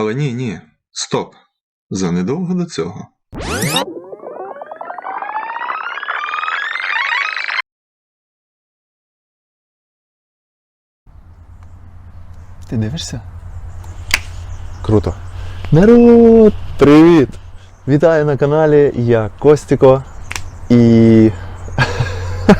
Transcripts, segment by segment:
Але ні, ні. Стоп. Занедовго до цього. Ти дивишся? Круто. Народ! Привіт! Вітаю на каналі. Я Костіко і.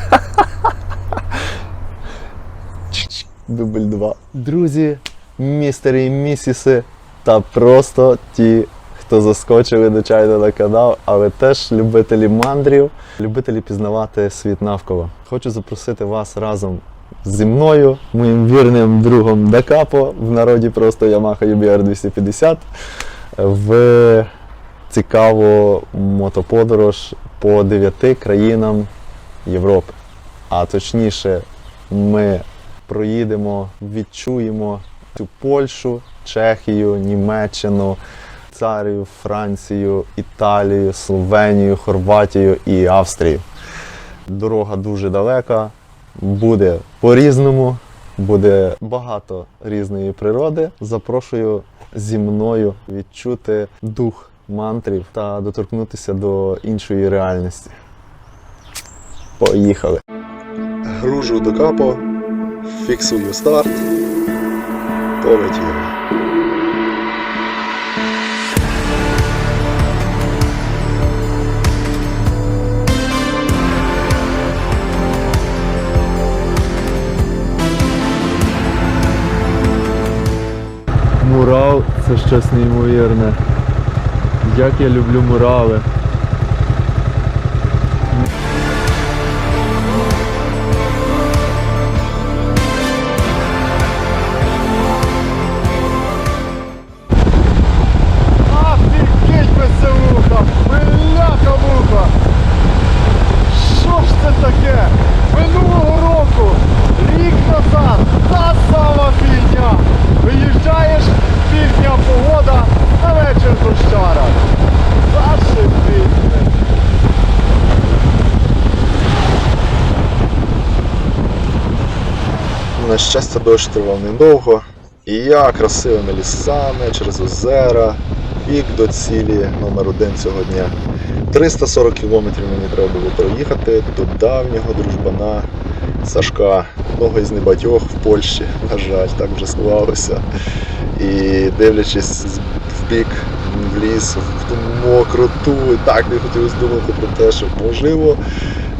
Дубль 2. Друзі, містери і місіси та просто ті, хто заскочили звичайно на канал, але теж любителі мандрів, любителі пізнавати світ навколо. Хочу запросити вас разом зі мною, моїм вірним другом Декапо, в народі просто Yamaha UBR 250, в цікаву мотоподорож по дев'яти країнам Європи. А точніше, ми проїдемо, відчуємо Польщу, Чехію, Німеччину, Царію, Францію, Італію, Словенію, Хорватію і Австрію. Дорога дуже далека, буде по-різному, буде багато різної природи. Запрошую зі мною відчути дух мантрів та доторкнутися до іншої реальності. Поїхали! Гружу до капо, фіксую старт. Полетіли. Мурал це щось неймовірне. Як я люблю мурали. На щастя, дощ тривав недовго. І я красивими лісами через озера, пік до цілі номер один цього дня. 340 кілометрів мені треба було проїхати до давнього дружбана Сашка, одного із небагатьох в Польщі, на жаль, так вже склалося. І дивлячись в бік в ліс, в ту мокроту, і так не хотілося думати про те, що можливо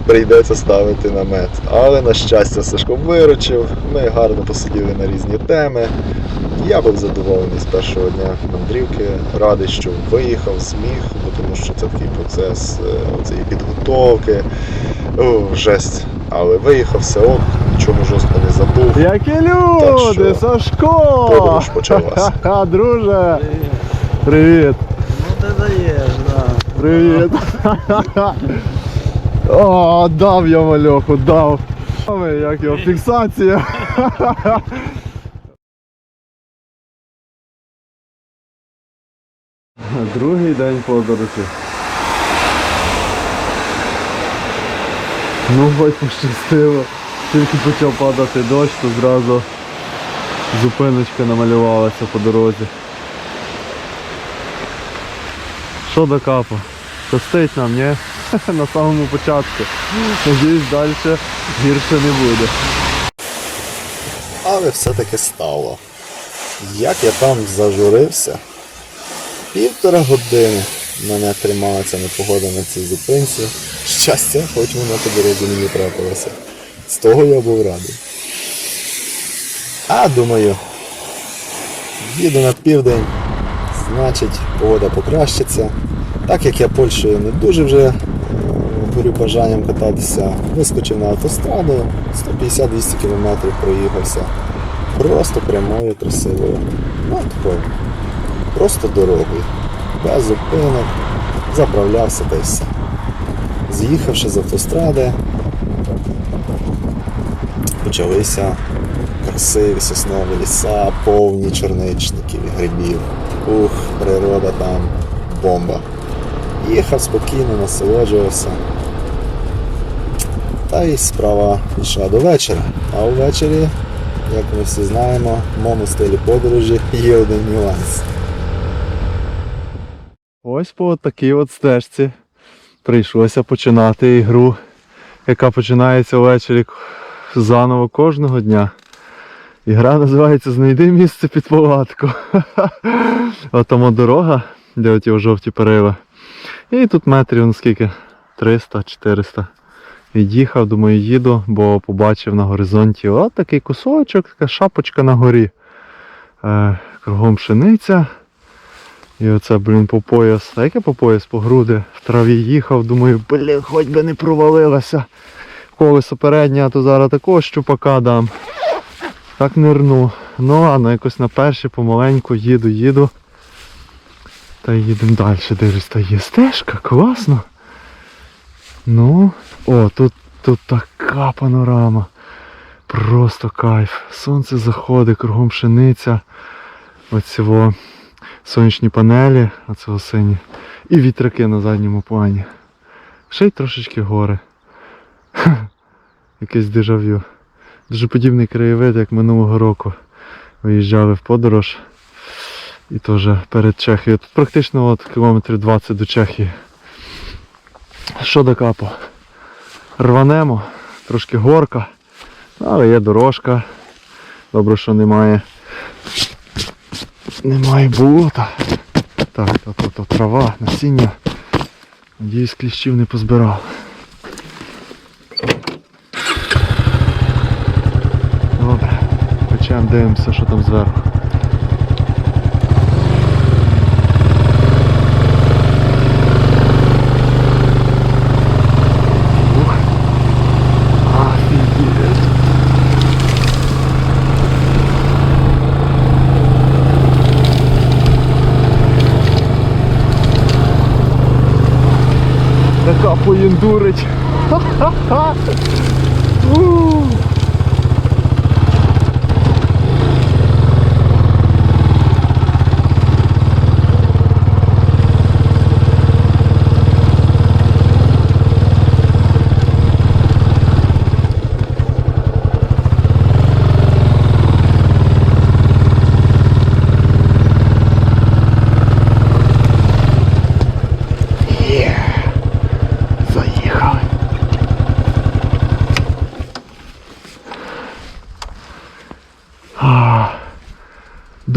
прийдеться ставити намет. Але на щастя, Сашко виручив, ми гарно посиділи на різні теми. Я був задоволений з першого дня мандрівки, радий, що виїхав, зміг, бо тому що це такий процес е, цієї підготовки. О, жесть. Але виїхав все ок, нічого жорстко не забув. Які Так люди, що, Сашко! подорож почалась. Ха-ха, друже! Привіт! Ну ти даєш, да. Привіт! О, дав я мальоху, дав. Ой, Як його фіксація. Другий день подорожі. Ну, хоч пощастило. Тільки почав падати дощ, то зразу зупиночка намалювалася по дорозі. Що до капу? Щастить нам, ні? На самому початку. Надіюсь, далі гірше не буде. Але все-таки стало. Як я там зажурився, півтора години мене тримала ця непогода на цій зупинці. Щастя, хоч вона по дорозі мені трапилася. З того я був радий. А думаю, їду на південь, значить погода покращиться. Так як я Польщею не дуже вже горю бажанням кататися, вискочив на автостраду, 150-200 км проїхався. Просто прямою красивою. Ну, такою. Просто дорогою. Без зупинок. Заправлявся та й все. З'їхавши з автостради, почалися красиві соснові ліса, повні чорничників і грибів. Ух, природа там бомба. Їхав спокійно, насолоджувався. Та й справа йшла до вечора. А увечері, як ми всі знаємо, в моєму стилі подорожі є один нюанс. Ось по такій от стежці прийшлося починати ігру, яка починається ввечері заново кожного дня. Ігра називається Знайди місце під палатку. От дорога, де оті жовті перила. І тут метрів наскільки 300-400. Від'їхав, думаю, їду, бо побачив на горизонті от такий кусочок, така шапочка на горі. Е, кругом пшениця. І оце, блін, по пояс. А яке по пояс по груди в траві їхав, думаю, блін, хоч би не провалилася. Колесо переднє, а то зараз такого щупака дам. Так нирну. Ну, а на якось на перші помаленьку їду, їду. Та їдемо далі. Дивлюсь, та є стежка, класно. Ну, о, тут, тут така панорама. Просто кайф. Сонце заходить, кругом пшениця. Оцього сонячні панелі, оцього сині. І вітряки на задньому плані. Ще й трошечки гори. Якесь дежавю. Дуже подібний краєвид, як минулого року. Виїжджали в подорож. І теж перед Чехією. Тут практично от кілометрів 20 до Чехії. Що до капу? Рванемо, трошки горка, але є дорожка. Добре, що немає. Немає болота. Так, то, то, то трава, насіння. Надіюсь, кліщів не позбирав. Добре, почнемо дивимося, що там зверху. Ух. Офігеть. Така поїндурить. Ха-ха-ха.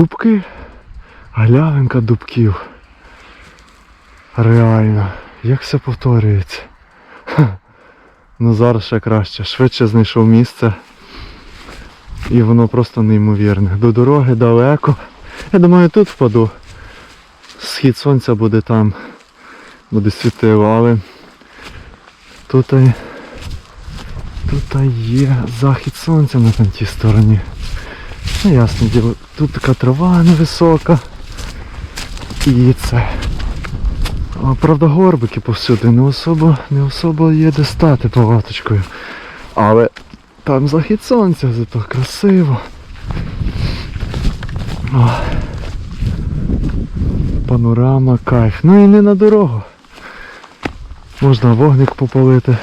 Дубки. Галявинка дубків. Реально, як все повторюється. Ну зараз ще краще. Швидше знайшов місце. І воно просто неймовірне. До дороги далеко. Я думаю, тут впаду. Схід сонця буде там. Буде світило, але тут, тут є захід сонця на тій стороні. Ну ясно діло, тут така трава невисока. І це. Правда, горбики повсюди, не особо, не особо є де стати палаточкою. Але там захід сонця, зато красиво. О. Панорама, кайф. Ну і не на дорогу. Можна вогник попалити.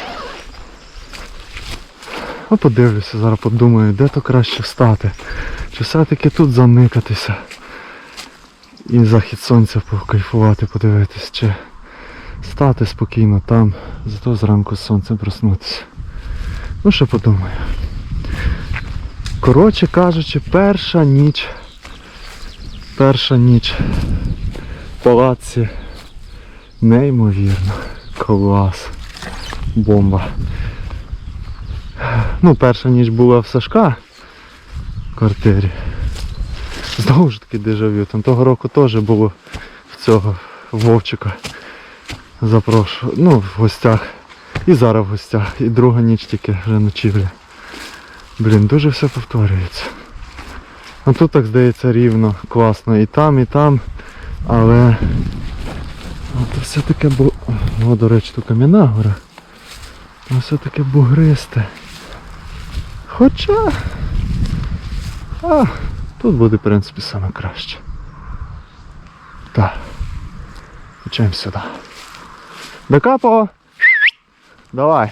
А подивлюся, зараз подумаю, де то краще стати. Чи все-таки тут заникатися. І захід сонця покайфувати, подивитись, чи стати спокійно там, зато зранку з сонцем проснутися. Ну що подумаю. Коротше кажучи, перша ніч. Перша ніч в палаці неймовірно. Клас. Бомба. Ну, перша ніч була в Сашка в квартирі. Знову ж таки дежавю. Там того року теж було в цього Вовчика. Запрошую. Ну, в гостях. І зараз в гостях. І друга ніч тільки вже ночівля. Блін, дуже все повторюється. А тут так здається рівно, класно. І там, і там. Але От все таке бу... О, до речі, тут кам'яна гора. Все таке бугристе. Хоча... А, тут буде, в принципі, саме краще. Так. Включаємо сюди. Докапало. Давай.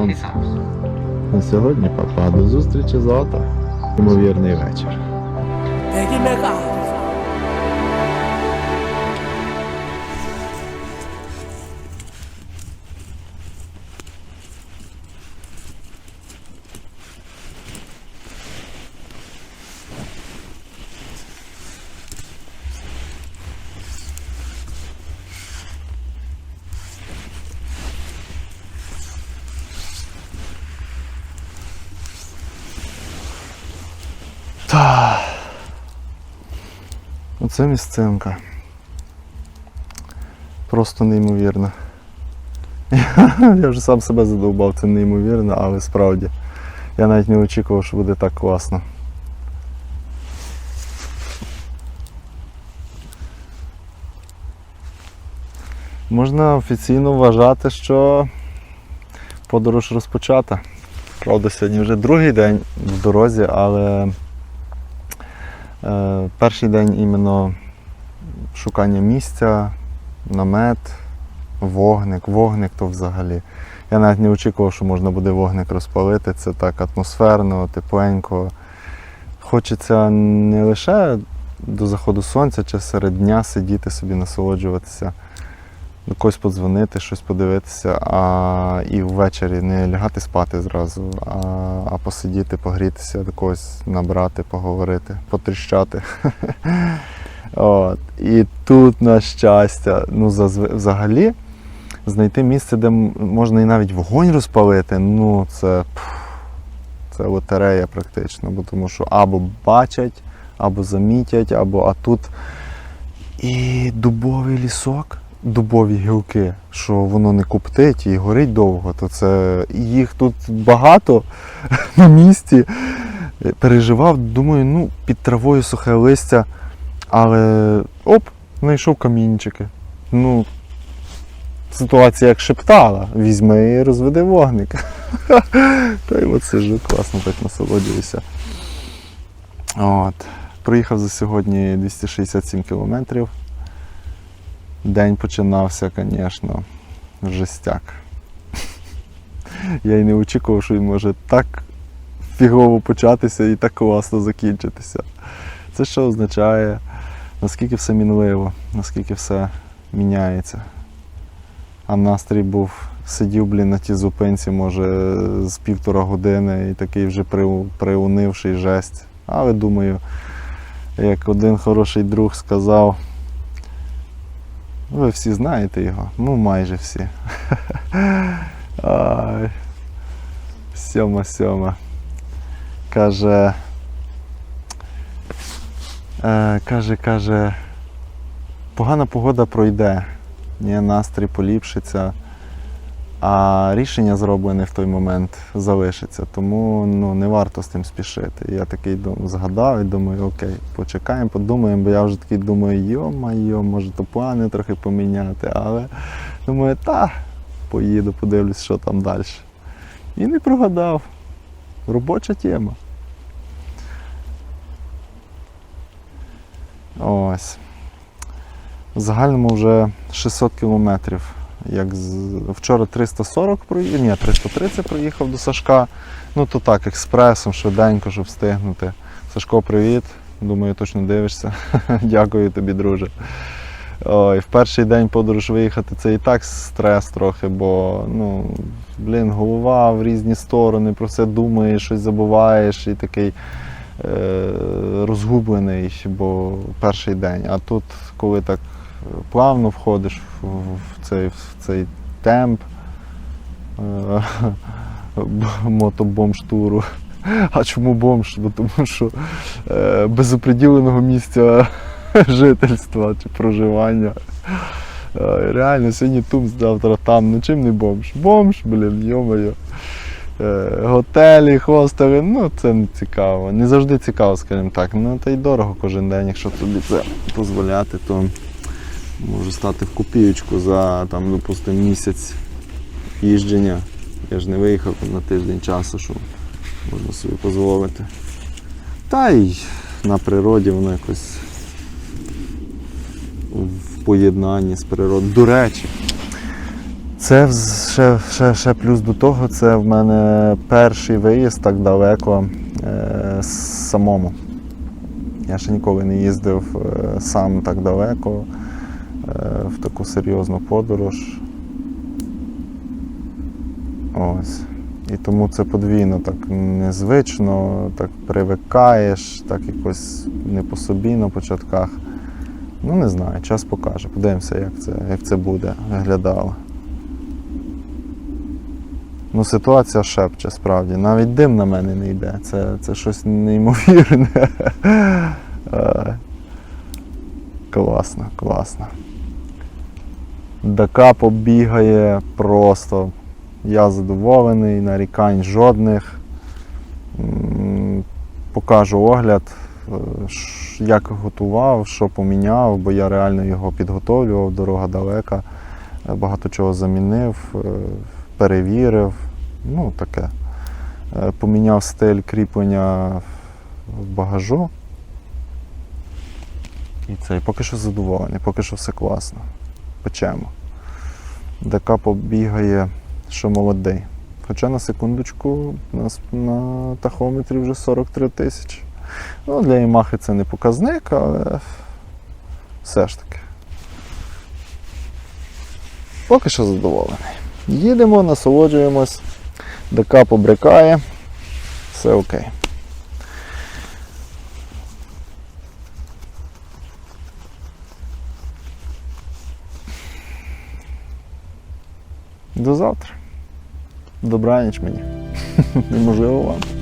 Сонце. На сьогодні папа. До зустрічі завтра. Ймовірний вечір. Оце місцинка. Просто неймовірно. Я вже сам себе задовбав, це неймовірно, але справді. Я навіть не очікував, що буде так класно. Можна офіційно вважати, що подорож розпочата. Правда, сьогодні вже другий день в дорозі, але перший день іменно шукання місця, намет, вогник. Вогник то взагалі. Я навіть не очікував, що можна буде вогник розпалити. Це так атмосферно, тепленько. Хочеться не лише до заходу сонця чи серед дня сидіти собі, насолоджуватися, до когось подзвонити, щось подивитися, а і ввечері не лягати спати зразу, а, а посидіти, погрітися, до когось набрати, поговорити, потріщати. От. І тут, на щастя, ну, взагалі, знайти місце, де можна і навіть вогонь розпалити, ну це, це лотерея практично, бо тому що або бачать, або замітять, або а тут і дубовий лісок, дубові гілки, що воно не коптить і горить довго, то це їх тут багато на місці. Переживав, думаю, ну, під травою сухе листя, але оп, знайшов камінчики. Ну, ситуація як шептала, візьми і розведи вогник. Та й от сижу, класно так насолоджуюся. От. Проїхав за сьогодні 267 кілометрів. День починався, звісно, жестяк. Я й не очікував, що він може так фігово початися і так класно закінчитися. Це що означає, наскільки все мінливо, наскільки все міняється. А настрій був, сидів, блін, на тій зупинці, може, з півтора години і такий вже приу- приунивший жесть. Але думаю, як один хороший друг сказав, ви всі знаєте його, ну майже всі. Сьома сьома. Каже, е, каже, каже, погана погода пройде, ні, настрій поліпшиться, а рішення зроблене в той момент залишиться. Тому ну, не варто з тим спішити. Я такий згадав і думаю, окей, почекаємо, подумаємо, бо я вже такий думаю, йо-майо, може то плани трохи поміняти, але думаю, та, поїду, подивлюсь, що там далі. І не прогадав. Робоча тема. Ось. В загальному вже 600 кілометрів. Як. Вчора 340 проїхав, ні, 330 проїхав до Сашка. Ну то так, експресом, швиденько, щоб встигнути. Сашко, привіт. Думаю, точно дивишся. Дякую тобі, друже. Ой, в перший день подорож виїхати це і так стрес трохи, бо ну, блін, голова в різні сторони, про все думаєш, щось забуваєш і такий е, розгублений, бо перший день. А тут, коли так е, плавно входиш в, в, цей, цей темп е, мотобомж-туру. А чому бомж? Бо тому що е, без оприділеного місця жительства чи проживання. Е, Реально, сьогодні тут, завтра там. Ну чим не бомж? Бомж, блін, йомаю. Готелі, хостели, ну це не цікаво. Не завжди цікаво, скажімо так. Ну та й дорого кожен день, якщо тобі це дозволяти, то може стати в копієчку за там, допустимо, місяць їждження. Я ж не виїхав на тиждень часу, що можна собі дозволити. Та й на природі воно якось в поєднанні з природою. До речі, Це ще, ще, ще плюс до того, це в мене перший виїзд так далеко е, самому. Я ще ніколи не їздив е, сам так далеко в таку серйозну подорож. Ось. І тому це подвійно так незвично, так привикаєш, так якось не по собі на початках. Ну, не знаю, час покаже. Подивимося, як це, як це буде виглядало. Ну, ситуація шепче справді. Навіть дим на мене не йде. Це, це щось неймовірне. Е, Класно, класно. Дакапо бігає просто. Я задоволений, нарікань жодних. Покажу огляд, е, як готував, що поміняв, бо я реально його підготовлював, дорога далека, е, багато чого замінив, е, перевірив. Ну, таке. Поміняв стиль кріплення в багажу. І це поки що задоволений, поки що все класно. Печемо. ДК побігає, що молодий. Хоча на секундочку на, с- на тахометрі вже 43 тисячі. Ну, для Ямахи це не показник, але все ж таки. Поки що задоволений. Їдемо, насолоджуємось, ДК побрикає, все окей. До завтра. Добраніч мені. Неможливо вам.